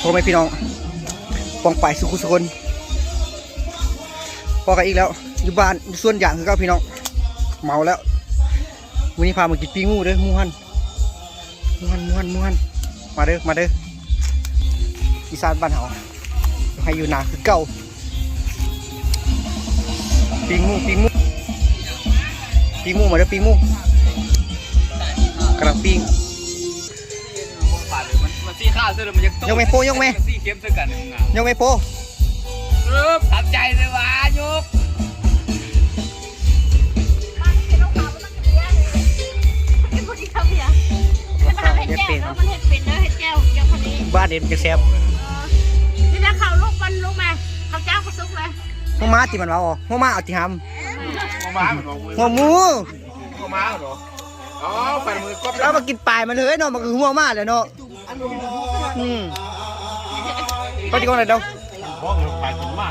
พ่อแม่พี่น้องปองไปสุขุสุคนพอกันอีกแล้วอยู่บ้านส่วนอย่างคือเก็พี่น้องเมาแล้ววันนี้พามากินปิ้งงูเด้อมูหันมูหันมูหันมูหันมาเด้อมาเด้ออีสานบ้านเฮาให้อยู่นาคือเก่าปิ้งงูปิ้งงูปิ้งงูมาเด้อปิ้งงูกำลังปิ้ง มันซี่ข้าวเสื้อมันยังยกไหมโป้ยกไหม ซี่เข้มเสื้อกันงามยังไม่โปรึบทับใจเลยวะยกเฮ็ดเป็นครับมันเห็ดเป็นเด้อเห็ดแก้วแก้วคนนี้บ้านเอ็มจะแซ่บนี่นะเขาลูกมันลูกมาเขาเจ้าก็ซุกเลยหัวม้าที่มันว่าอ๋อหัวม้าเอาที่หมาม้าเหมือนของมือำหัวหมูมาม้าเหรอ อ๋อฝ่ายมือก็แล้วมากินปลายมันเลยเนาะมันคือหัวม้าเลยเนาะ อืมก็จะก้องอะไรเดาพ่อฝ่ายถึงมา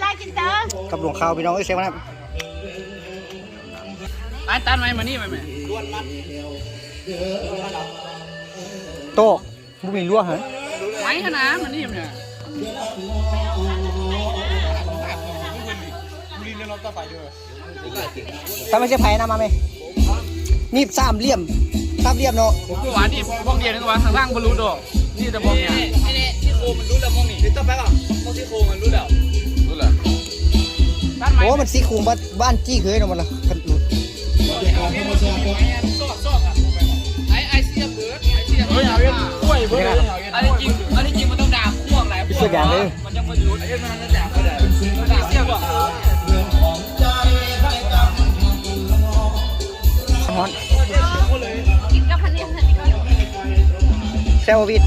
ไล่กินเด้อกับหลวงข้าวพี่น้องเอ้ยเซฟนะครับอันตันไหมมานี่ไหมแม่โต๊ะบุมีรั่วเหรอไหมขนาดมานี่เนี่ยถ้าไม่ใช่ไผ่นะมาไหม นี่สามเหลี่ยมสามเหลี่ยมเนาะผมก็หวานนี่พวกเดียวนึกว่าทางล่างบรรลุดอกนี่จะบอกเนี่ยไอ้เนี่ยที่โคมันรู้แล้วมองนี่ติดต่อไปก่อนมองที่โคมันรู้แล้วรู้แล้วตันไหมโอ้มันสีคูบ้านบ้านจี้เคยเนาะมันละกันหลุดไอ้ไอ้เสียเบิร์ดไอ้เสียเบิร์ดเอาเยอะกล้วยเบิร์ดอันนี้จริงอันนี้จริงมันต้องด่าพ่วงหลายพ่วงมันยังไม่หยุดไอ้มันจะด่าก็ได้ด่ ซววิด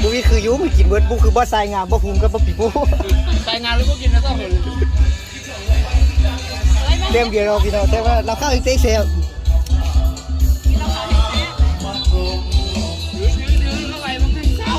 บุวิคืออยูมันกินเบิร์ดบุคือบ่ใส่งามบ่ภูมิกับบ่ปีโป้รายงานแล้วก็กินนะต้องเห็นเต็มเดียวเราพี่น้องแต่ว่าเราเข้าอีกเต็กเซลยืดยืดยืดเข้าไปมันเป็นเศร้า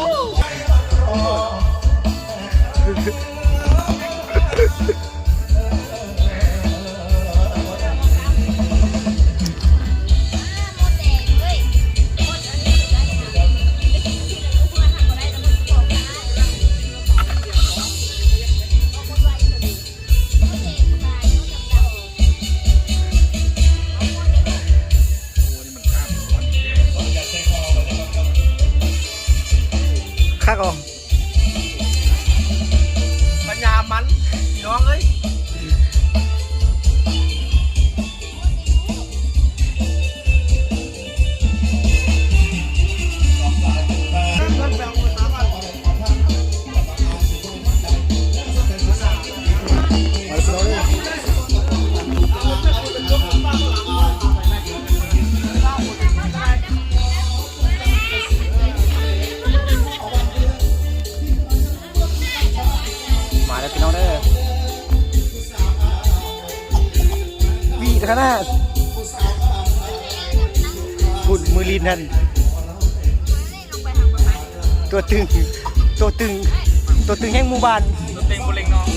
ขนาดฝุ่นมือลีนนั่นตัวตึง ตัวตึง ตัวตึงแห่งหมู่บ้านตัวเต็งบุเรงน้อง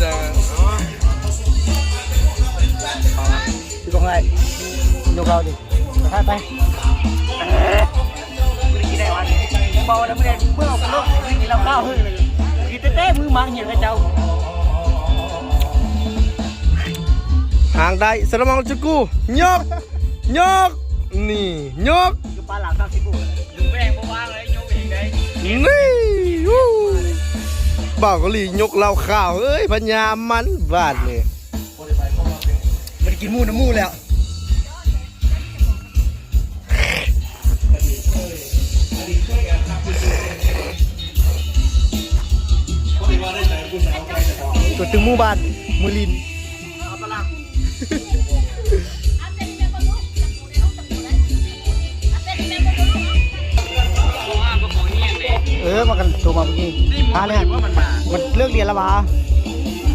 เด้อพี่กองไรยกเราดิไปไปไม่ได้กินได้วันเบาแล้วไม่ได้เมื่อเราลบกินเราข้าวขึ้นเลยกินเต้ๆมือมังเหี้ยกับเจ้า ทางใดสรมังจุกูยกยกนี่ยกอยู่ปลาหลามข้าวสิบุดูแม่งบ่ว่างเลยยกเองได้นี่วู้บ่าวเกาหลียกเราข่าวเอ้ยพญามันบาดนี่ไม่ได้กินหมูน้ำหมูแล้วตัวตึงหมู่บ้านมือลิน ออมากันโทรมาเมื่อกี้นี่มึงพาไม่เนี่ยเห็นว่ามันมามันเลิกเรียนแล้ววะ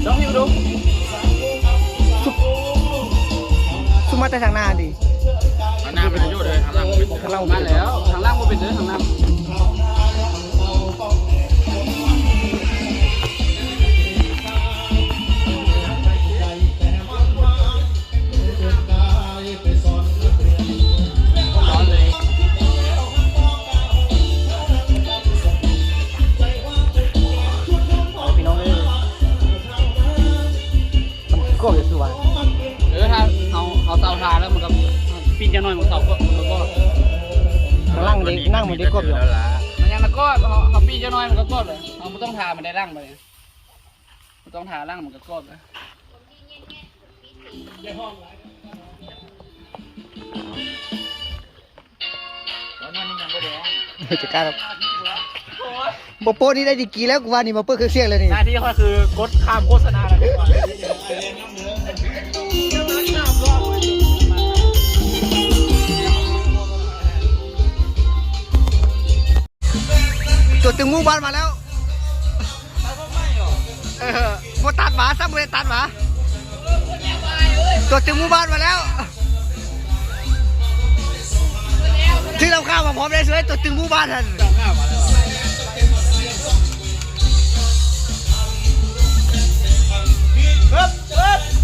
ลองหิวดูซุ่มมาแต่ทางหน้าดิทางหน้าเป็นประโยชน์เลยทางล่างมันเป็นทางล่างมาแล้วทางล่างมันเป็นเด้อทางล่าง น้อยมันเสาก็มันก็นั่งดินั่งเหมือนเด็กกบอยู่มันยังมันก็เขาเขาปีจะน้อยมันก็กดเลยเราไม่ต้องทามันได้ร่างไปมันต้องทาร่างมันก็กดเลยจะกล้าหรอกบโป้นี่ได้ดีกรีแล้วกูว่านี่มาเปิดเครื่องเสียงเลยนี่หน้าที่เขาคือกดข้ามโฆษณาอะไร ตัวตึงมู่บ้านมาแล้วเออโมตัดหมาซ้ำเลยตัดหมาตัวตึงมู่บ้านมาแล้วที่เราข้าวมาพร้อมได้เลยตัวตึงมู่บ้านท่าน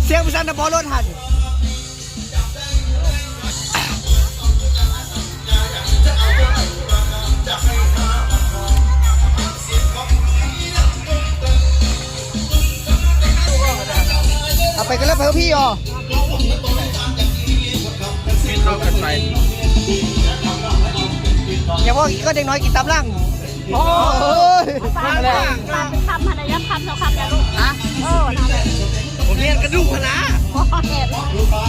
เสียงพิสันตะบอลรถหัน กันแล้วเพื่อพี่อ๋อเข้ากันไปอย่าว่าก็เด็กน้อยกินตามร่างโอ้ยตามตามเป็นคำอะไรยับคำสองคำนะลูกฮะโอ้ทำเลยผมเรียนกระดูกนะพอเห็นพอพอ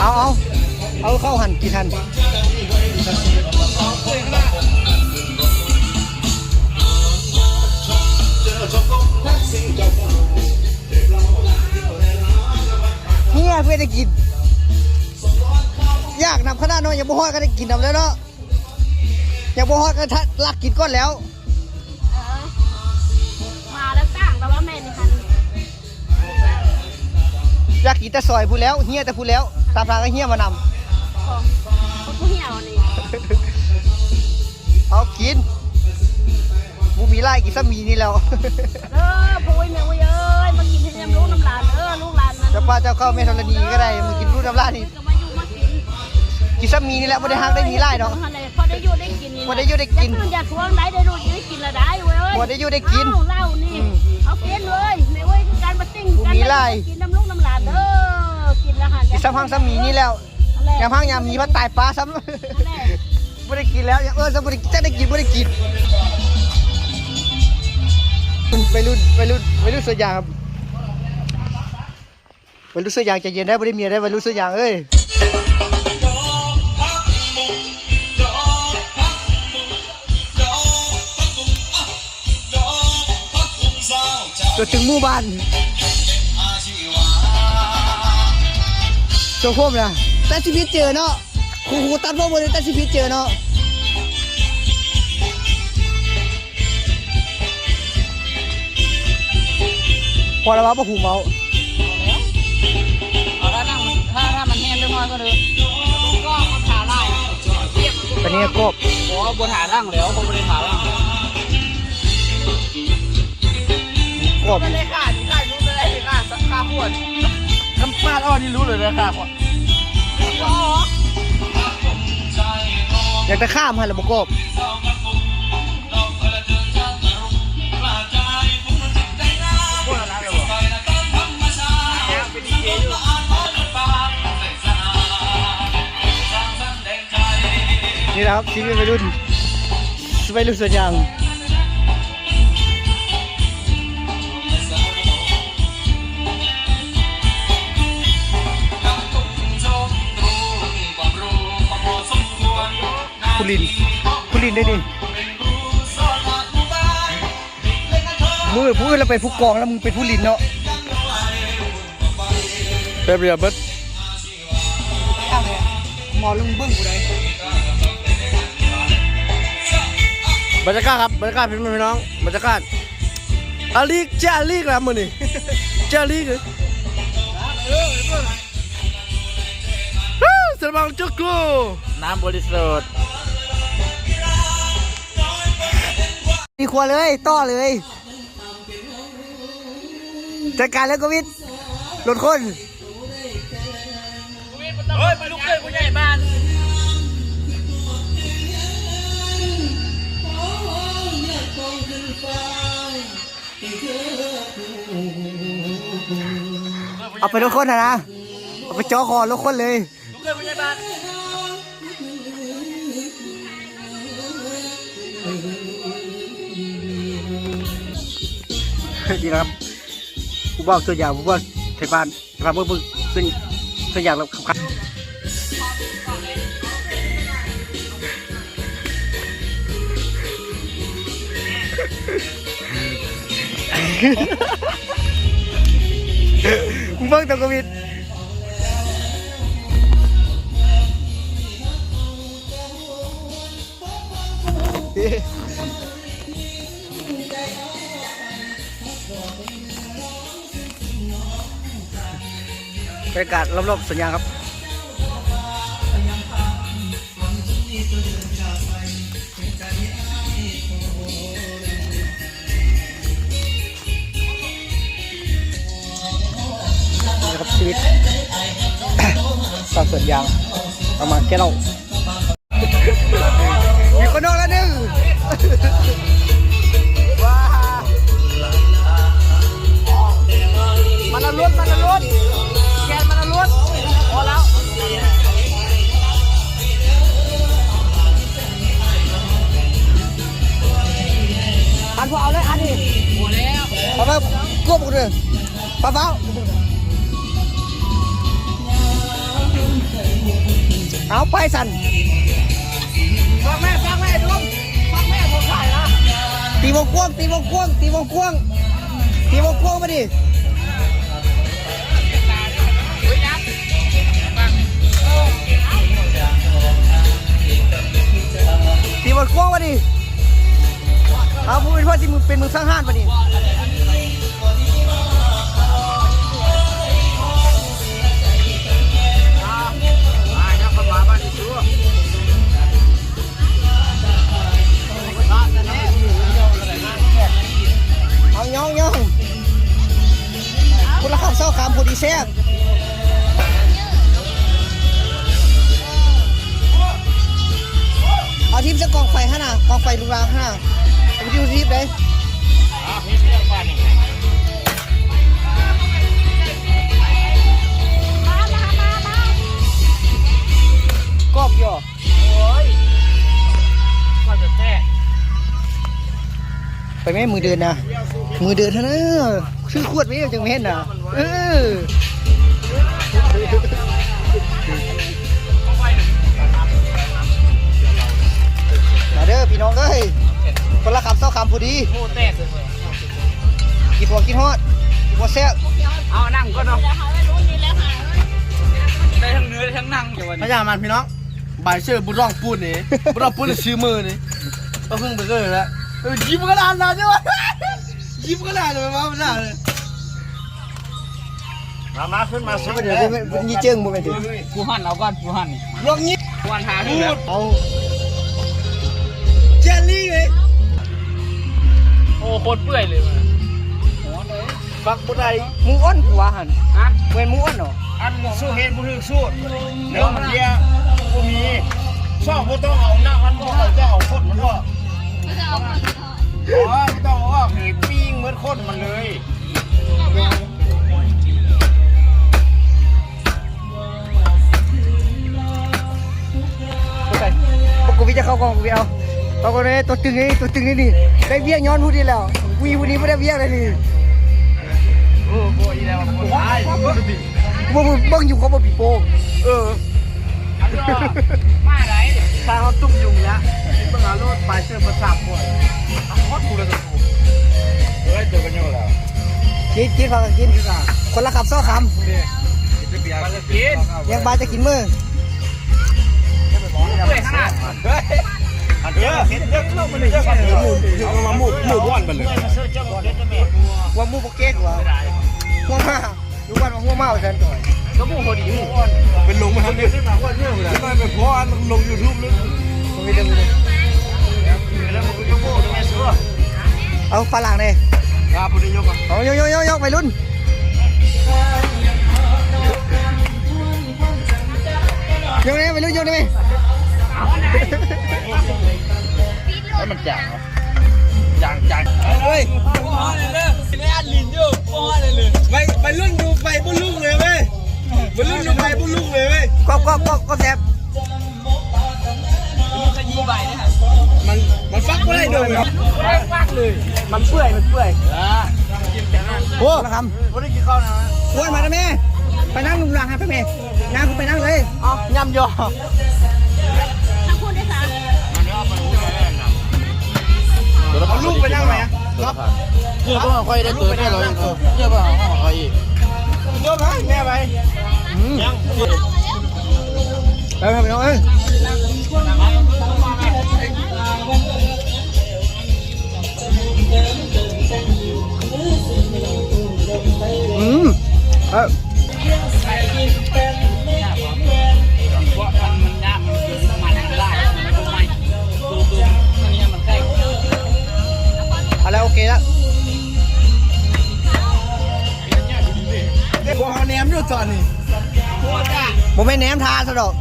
เอาเอาเอาเข้าหันกี่ทัน ยอย่าบ่ฮอดก็ได้กินนำแล้วเนาะอย่าบ่ฮอดก็ทัดลักกินก้อนแล้วเออมาแล้วต่างแต่ว่าแม่นี่คันอยากกินแต่ซอยพูดแล้วเฮียแต่พูดแล้ว ตามทางก็เฮียมานของของผู้เหี่ยวนี่ำเอากินบูมีไล่กินซะมีนี่แล้วเออพุ้ยแม่อุ้ยเอ้ยมากินให้ยำลูกน้ำหลานเออลูกหลานมันเจ้าป้าเจ้าเข้าเมธรณีก็ได้มึงกินรูดน้ำลายนี่ก็มาอยู่มากิน กินซะมีนี่แหละไม่ได้หักได้มีไล่ดอกพอได้อยู่ได้กินนี่พอได้อยู่ได้กินอยากอยากทวงได้ได้รู้ได้กินละได้เว้ยพอได้อยู่ได้กินเอ้าเหล้านี่เอาเกินเลยแม่เว้ยคือการมาติ้งกันมีไล่กินน้ำลูกน้ำหลานเออกินละหันกินซะพังซะมีนี่แล้วยามพังยามมีมันตายปลาซ้ำไม่ได้กินแล้วอย่าเออจะไม่ได้จะได้กินไม่ได้กินไปรุ่นไปรุ่นไปรุ่นเสื้อยางครับไปรุ่นเสื้อยางใจเย็นได้ไม่ได้เมียได้ไปรุ่นเสื้อยางเอ้ย จนถึงหมู่บ้านโจโคมนะแต่ชีวิตเจอเนาะครูครูตัดพวกมันแต่ชีวิตเจอเนาะพอแล้วว่าปะหูเมาถ้าถ้ามันแห้งเรียบร้อยก็เลยก็ขาล่างเทียบตอนนี้กบโอ้บนหาร่างแล้วผมไม่ได้ขาร่าง กบไม่ได้ขาที่ขารู้เลยขาขาขวดคำฟาอ้อนี่รู้เลยนะขาขวดอยากจะข้ามหันระบบกบนี่นะครับชีวิตวัยรุ่นวัยรุ่นส่วนยาง คุณลิน คุณลินได้ดิมือผู้อื่นเราเป็นผู้กองแล้วมึงเป็นผู้ลินเนาะเปรียบเบิดหมอแล้วมึงเบิ้งกูได้บรรยากาศครับบรรยากาศพี่น้องบรรยากาศอาลีกเจ้าอาลีกแล้วมื้อนี้เจ้าอาลีกเลยฮู้สลามจุกูน้ำบริสุทธิ์ มีครัวเลย ต่อเลยจัดการแล้วก็วิทย์รถคนเฮ้ยมาลุกเลยผู้ใหญ่บ้านเเอาไปทุกคนนะนะเอาไปจ่อคอทุกคนเลยลุกเลยพยาบาล ดีนะครับผู้บอกส่วนใหญ่ผู้บอกไทยบ้านไทยบ้านเพิ่งส่วนส่วนใหญ่เราครับมึงเบิ่งตัวโควิดเฮ้ บรรยากาศรอบๆสวนยางครับนะครับชีวิตตามสวนยางเอามาแค่เราอยู่คนนอกแล้วหนึ่งว้ามันละลุ้นมันละลุ้น แล้วเอามาควบกันเลยป้าเฝ้าเอาไปสันฟังแม่ฟังแม่ดูฟังแม่ผมถ่ายนะตีวงกว้างตีวงกว้างตีวงกว้างตีวงกว้างมาดิเฮ้ยยับฟังตีวงกว้างมาดิเอาพูดเป็นว่าที่มึงเป็นมึงสร้างห้านมาดิ ย่องย่องคุณละคำเศร้าคำผู้ดีแซ่บเอาทีมจะกองไฟฮะน่ะกองไฟลุงรางฮะน่ะเอาทีมทีมเลยอ่าพี่เรียกบ้านยังไงมามามามากอบย่อโอ้ยข้าจะแท้ ไปไหมมือเดินนะมือเดินเท่านั้นชื่อขวดไม่จังไม่เห็นนะเออมาเด้อพี่น้องเอ้ยคนละคำเศร้าคำพอดีโม่แตกเลยกินหัวกินฮอดกินหัวแซ่บเอานั่งก็เนาะแล้วหาไม่รู้นี่แล้วหาได้ทั้งเนื้อได้ทั้งนั่งอยู่วันพนี้ยามันพี่น้องบ่ายเชื่อบุญร่องปูนนี่บุญร่องปูนนี่ชื่อมือนี่ก็เพิ่งไปเกิดแล้วเออ ยิ้มกระดานนะใช่ไหมยิ้มกระดานเลยมาไม่ได้เลยมามาขึ้นมาใช่ไหมเดี๋ยวเป็นยี่เจิ้งบ่แม่นติกูหันเอาก่อนกูหันนี่ลวงยิบกูหันหาดูแล้วเอาเจลลี่เลยโอ้โคตรเปื่อยเลยมันฟักบ่ได้หมูอ้อนกูว่าหั่นฮะเว้นหมูอ้อนเนาะอันสู้เห็นบุถึกสู้เนื้อมันเดียบ่มีซ่องบ่ต้องเอาหน้ามันบ่เอาจะเอาคนมันก็ไม่จะเอาคนทอดอ๋อไม่ต้องเอาออกนี่ปิ้งเหมือนคนมันเลยบ่ไปบ่กูวิจะเข้ากองกูวิเอาเอาคนนี้ตัวตึงนี่ตัวตึงนี่นี่ได้เบี้ยย้อนผู้ดีแล้ววีผู้นี้บ่ได้เบี้ยเลยนี่โอ้โหอีแล้วมันตายบ่บ่เบิ่งอยู่เขาบ่ปีโป้งเออมาไหนทางเขาตุ้มยุงยะ ต้องหาโลดบ่ายเชื่อประสาทปวดฮอตกูเลยตัวกูเฮ้ยเจอกันอยู่แล้วกินกินฟังกันกิน คนละคำซ้อคจะเบียร์มาจะกินำยังบาจะกินมือเปื่อยขนาดเฮ้ยเยอะเห็นเยอะเข้ามันเยอะกันหมูเอามาหมูหมูบ้านมันเลยว่ามูโปเกตว่าหัวมาดูว่าหัวมาว่าฉันก็มูพอดีมูเป็นลงมาทำเนี่ยขึ้นมาว่าเนี่ยเลยไม่เป็นเพราะอันลง YouTube เลยมันมีเรื่องนี้แล้วมันก็ย เอาฝรั่งเลยครับพุทธยกอะเอาโยโยโยโยไปรุ่นโยกได้ไปรุ่นโยกได้ไหมแล้วมันจ่างเหรอจังจังเฮ้ยพ่อเลยเด้อไม่อันลินอยู่พ่อเลยเลยไปไปรุ่นดูไปบุญลูกเลยเว้ยไปรุ่นดูไปบุญลูกเลยเว้ยก็ก็ก็ก็แซ่บมันขยี้ใบเนี่ยฮะ มันมันฟักไม่ได้โดนครับฟักเลย มันเปื่อยมันเปื่อยอ่ากินแต่นั่นโอ้ละคไม่ได้กินข้าวนะำอ้วนมาแล้วแม่ไปนั่งลุงหลังฮะไปแม่นั่งคุณไปนั่งเลยอ๋อยำยอทั้งคุณได้สามเอาลูกไปนั่งไหมอะครับเพื่อพ่อคอยได้เกิดได้ร้อยเพื่อพ่อคอยอีกเยอะไหมแม่ไปไปไปไปน้องเอ้ย เออเพราะมันมันยากมันคือมันได้มันไม่ไม่ดูดูอันนี้มันใกเอาแล้วโอเคแล้วเด็กหัวเขาแหนมอยู่ตอนนี้ผมไม่แหนมทาซะดอก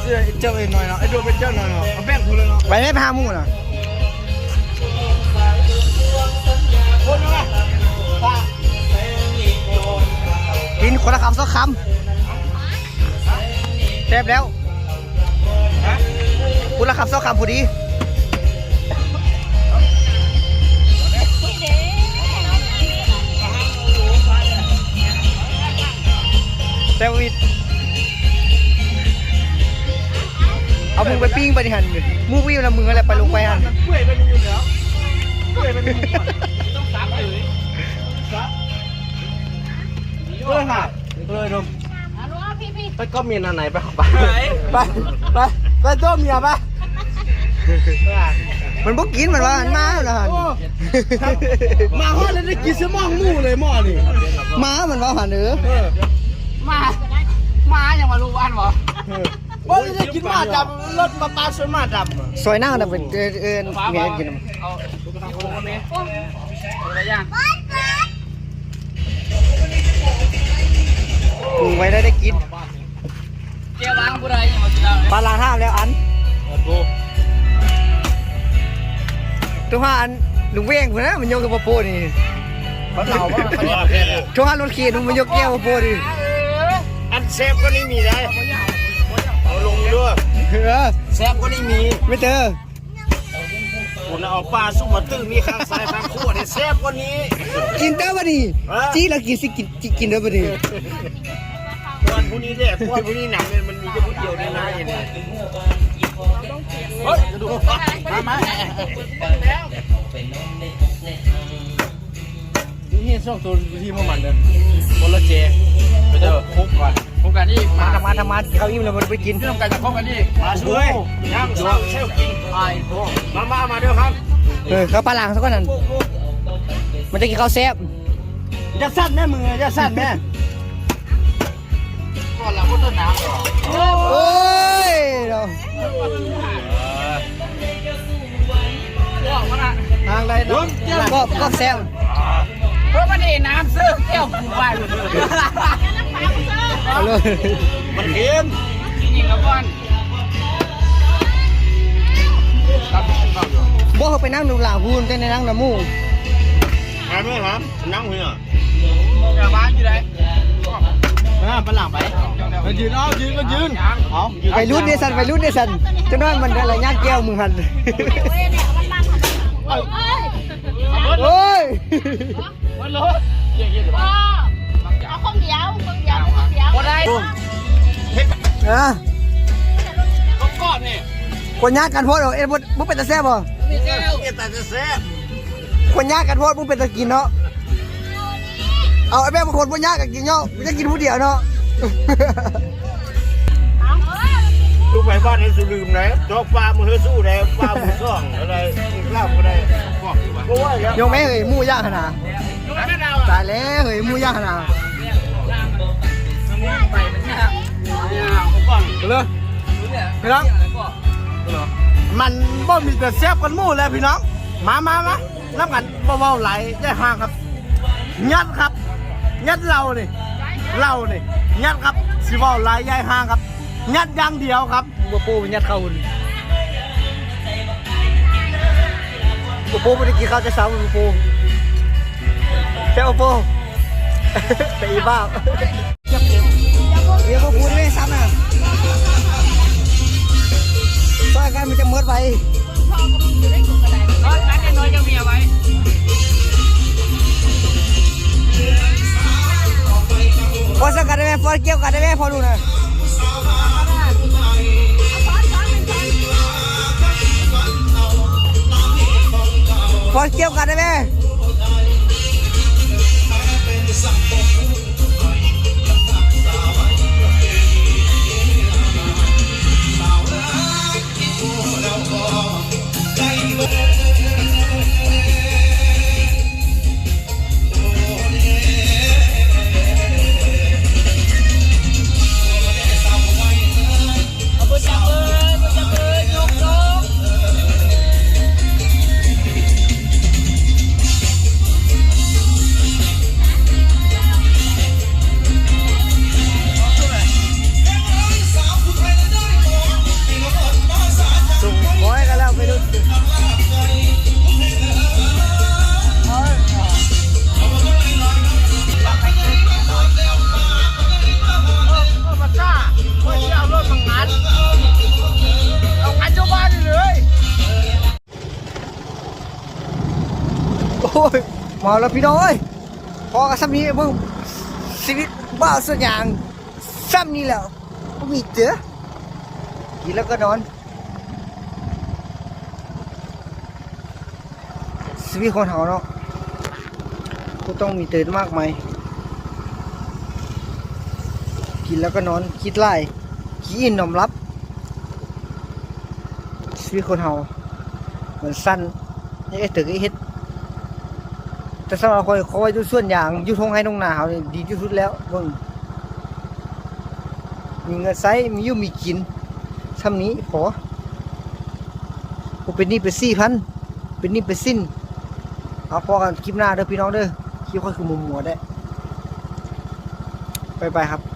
เสื้อเจ้าเองหน่อยเนาะไอ้ดูเป็นเจ้าหน่อยเนาะเอาแป้งคุณเลยเนาะไปไม่พามู่น่ะ กินคนละคำสองคำแซ่บแล้วคนละคำสองคำพอดีแซวิดเอามึงไปปิ้งไปดิหันมูวิวละมึงอะไรไปลงไปหันเปื่อยไปนี่อยู่แล้วเปื่อยไปนี่อยู่ เปื่อยค่ะเปื่อยดมไปก็เมียนอันไหนไปไปไปไปไปต้มเมียไปมันบ่กินมันว่าหันมาแล้วหันมาฮอดแล้วได้กินเสมองหมู่เลยหม้อนี่มามันว่าหันเออมามาอย่างมาลูกบ้านหรอว่าจะกินมาดำรถปลาปลาสวนหมาดำซอยหน้าน่ะเป็นเออเออเมียกินเอาเอาคนนี้อะไรอย่าง ปรุงไว้ได้ได้กินเจ้าวางบุไรอย่างมาสิเราปลาลาท่ามแล้วอันตัวห้าอันลุงเว้งพุ่นนะมันยกกับปะโปนี่เขาเหล่าว่าเขาเนี่ยตัวห้ารถเขียนมันยกแก้วปะโปนี่อันเซฟก็นี่มีได้เอาลงด้วยเออแซฟก็นี่มีไม่เจอคุณเอาปลาซุปมาตึ้งนี่ข้างซ้ายข้างขวาเนี่ยแซฟก็นี้ กินเด้อบ่นี่จี้แล้วกินสิกินกินเด้อบ่นี่ วันพรุ่งนี้เนี่ยวันพรุ่งนี้หนังเนี่ยมันมีแค่ผู้เดียวในนายเนี่ยเฮ้ยดูมามานี่ช่องตัวที่พวกมันเนี่ยคนละเจไปเจอคุกก่อนพบกันอีกมามาทำมาทำมาเขาอิ่มแล้วมันไปกินที่ทำการจะพบกันอีกมาช่วยย่างเศร้าเซลกินไอ้มามามาเด้อครับเออเขาปลาหลังซะก่อนนั่นมันจะกินข้าวแซ่บจะสั้นแม่มือจะสั้นแม่ โอ้ยเนาะบอกมันอะทางใดนะก็ก็แซ่บเพราะมันเอ็น้ำซื้อแก้วกูไปเลยเอาเลยมันเค็มจริงๆแล้วก่อนครับครับอยู่บ่เขาไปนั่งดูหลังพูนกันในนั่งน้ำมูกหาไหมครับนั่งเพื่ออย่าบ้านอยู่ไหน ไปยืนเอายืนก็ยืนเอาไปรุ่นเดซันไปรุ่นเดซันจะน้อยมันอะไรย่างแก้วมึงหันเว้ยเนี่ยมันบ้านของเอ้ยโอ้ยมันรถเยี่ยมพ่อเอาข้องเดียวข้องเดียวข้องเดียวๆพอได้อะก็กอดนี่คนยากกันโพดเหรอเอ็ดมึงเป็นตาแซ่บบ่นี่แก้วเนี่ยแต่จะแซ่บคนยากกันโพดมึงเป็นตากินเนาะเอาไอ้แม่บางคนบ่ยากกันกินเนาะมันจะกินผู้เดียวเนาะเอาเอ้ย ลูกไปบ้านให้สุลืมนะจอกปลามือสู้ได้ปลามือซ่องอะไรลาบก็ได้ก็ว่าแล้วโยมแม่เฮ้ยหมูย่างขนาดดูไม่เราตายแล้วเฮ้ยหมูย่างขนาดไปมันยากยากผมก่อนไปเลยดูเนี่ยพี่น้องมันบ่มีแต่แซ่บกันหมู่แล้วพี่น้อง มามามานับกันเบาๆไหลได้ห่างครับ ยัดครับ ยัดเรานี่ เรานี่ยัดครับสิเบาไหลยายห่างครับยัดอย่างเดียวครับบัวปูเป็นยัดเข้าหุ่นโอโปไม่ได้กินข้าวจะซ้ำโอโปแค่โอโปแต่อีบ้าเดี๋ยวพวกพูดไม่ซ้ำนะซอยกันมันจะเมิดไปเออนั้นไอ้น้อยยังมี พอดูหน่อยพอเกี่ยวกันได้ไหม ยมาแล้วพี่น้อยพอกับซ้ำนี้มึงชีวิตบ้าส่วนอย่างซ้ำนี้แล้วก็มีเจอกินแล้วก็นอนชีวิตคนเฮาเนาะก็ต้องมีเตื่นมากมายกินแล้วก็นอนคิดไล่ขี้อินนอมรับชีวิตคนเฮาเหมันสั้นไอ้ตึกไอ้เฮ็ด แต่สำหรับคอยคอยดูส่วนอย่างอยุทงให้น้องหนาเขานี่ดีที่สุดแล้วเบิ่งมีเงินใช้มีอยู่มีกินทำนี้ขอผมเป็นนี่เป็นสี่พันเป็นนี่เป็นสิ้นเอาพอกันคลิปหน้าเด้อพี่น้องเด้อคลิปค่อยคือมุมหัวได้ไปไปครับ